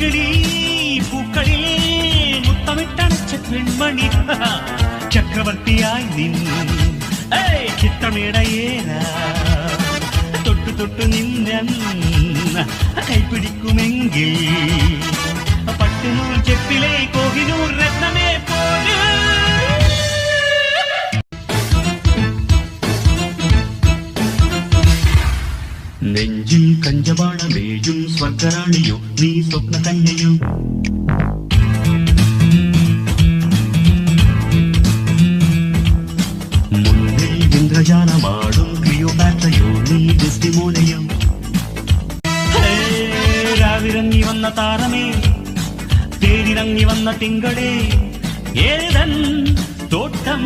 കിളി പൂക്കളിൽ മുത്തമിട്ടണച്ച പെൺമണി. ചക്രവർത്തിയായി നിന്നു ചിത്തമിടയേന. തൊട്ടു തൊട്ടു നിന്നു നെഞ്ചിൽ കഞ്ചപാണമേഴും സ്വർഗരാണിയോ നീ സ്വപ്ന കന്യയോ? മുന്നിൽ ഇന്ദ്രജാലമാടും ക്ലിയോപാട്രയോ നീ ഡിസ്റ്റിമോനയോ രാവിറങ്ങി വന്ന താരമേ തേരിറങ്ങി വന്ന തിങ്കളേ ഏതൻ തോട്ടം